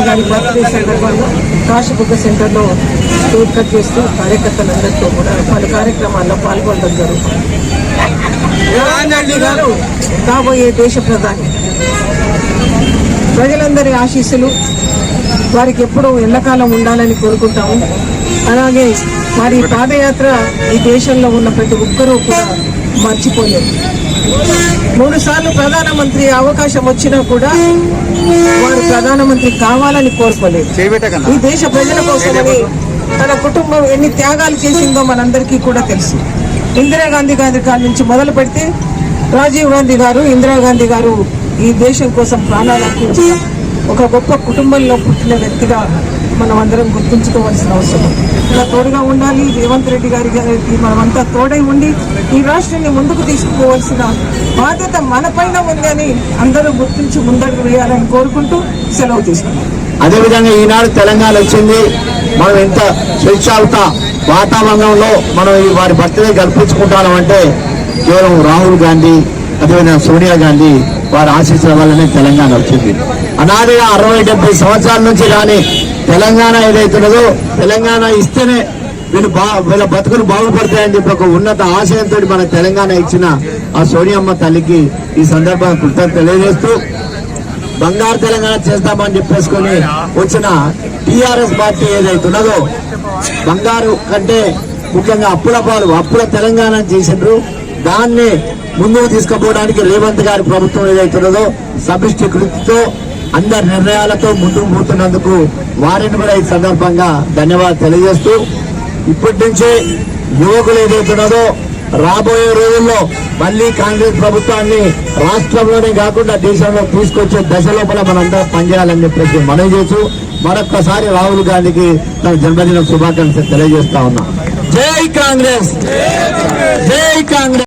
గారి బర్త్డే సందర్భంగా కాశీబుగ్గ సెంటర్లో కేక్ కట్ చేస్తూ కార్యకర్తలందరితో కూడా పలు కార్యక్రమాల్లో పాల్గొనడం జరుగుతుంది. గారు కాబోయే దేశ ప్రధాని. ప్రజలందరి ఆశీస్సులు వారికి ఎప్పుడూ ఎల్లకాలం ఉండాలని కోరుకుంటాము. అలాగే వారి పాదయాత్ర ఈ దేశంలో ఉన్న ప్రతి ఒక్కరూ కూడా మర్చిపోలేదు మూడు సార్లు ప్రధానమంత్రి అవకాశం వచ్చినా కూడా వారు ప్రధానమంత్రి కావాలని కోరుకోలేదు. ఈ దేశ ప్రజల కోసమని తన కుటుంబం ఎన్ని త్యాగాలు చేసిందో మనందరికీ కూడా తెలుసు. ఇందిరాగాంధీ గారి కాడి నుంచి మొదలు పెడితే రాజీవ్ గాంధీ గారు ఇందిరాగాంధీ గారు ఈ దేశం కోసం ప్రాణాలు ఒక గొప్ప కుటుంబంలో పుట్టిన వ్యక్తిగా మనం అందరం గుర్తుంచుకోవాల్సిన అవసరం. ఇలా తోడుగా ఉండాలి. రేవంత్ రెడ్డి గారి గారికి మనమంతా తోడై ఉండి ఈ రాష్ట్రాన్ని ముందుకు తీసుకుపోవాల్సిన బాధ్యత మనపైన ఉందని అందరూ గుర్తించి ముందడుగు వేయాలని కోరుకుంటూ సెలవు తీసుకున్నాం. అదేవిధంగా ఈనాడు తెలంగాణ వచ్చింది. మనం ఎంత స్వేచ్ఛాయుత వాతావరణంలో మనం ఈ వారి బర్త్డే గడిపించుకుంటాం అంటే కేవలం రాహుల్ గాంధీ అదేవిధంగా సోనియా గాంధీ వారి ఆశీస్సుల వల్లనే తెలంగాణ వచ్చింది. అనాదిగా అరవై డెబ్బై సంవత్సరాల నుంచి కానీ తెలంగాణ ఏదైతున్నదో తెలంగాణ ఇస్తేనే వీళ్ళు బా వీళ్ళ బతుకులు బాగుపడతాయని చెప్పి ఒక ఉన్నత ఆశయంతో మన తెలంగాణ ఇచ్చిన ఆ సోనియమ్మ తల్లికి ఈ సందర్భంగా కృతజ్ఞత తెలియజేస్తూ బంగారు తెలంగాణ చేస్తామని చెప్పేసుకొని వచ్చిన టిఆర్ఎస్ పార్టీ ఏదైతున్నదో బంగారు కంటే ముఖ్యంగా అప్పుల పాలు అప్పుల తెలంగాణ చేసిండ్రు. దాన్ని ముందుకు తీసుకుపోవడానికి రేవంత్ గారి ప్రభుత్వం ఏదైతున్నదో సమిష్టి కృతితో అందరి నిర్ణయాలతో ముందుకు పోతున్నందుకు వారిని కూడా ఈ సందర్భంగా ధన్యవాదాలు తెలియజేస్తూ ఇప్పటి నుంచే యువకులు ఏదైతున్నదో రాబోయే రోజుల్లో మళ్ళీ కాంగ్రెస్ ప్రభుత్వాన్ని రాష్ట్రంలోనే కాకుండా దేశంలో తీసుకొచ్చే దశ లోపల మనందరం పనిచేయాలని చెప్పేసి మనవి చేస్తూ మరొక్కసారి రాహుల్ గాంధీకి తన జన్మదిన శుభాకాంక్షలు తెలియజేస్తా ఉన్నా. జై కాంగ్రెస్! జై కాంగ్రెస్!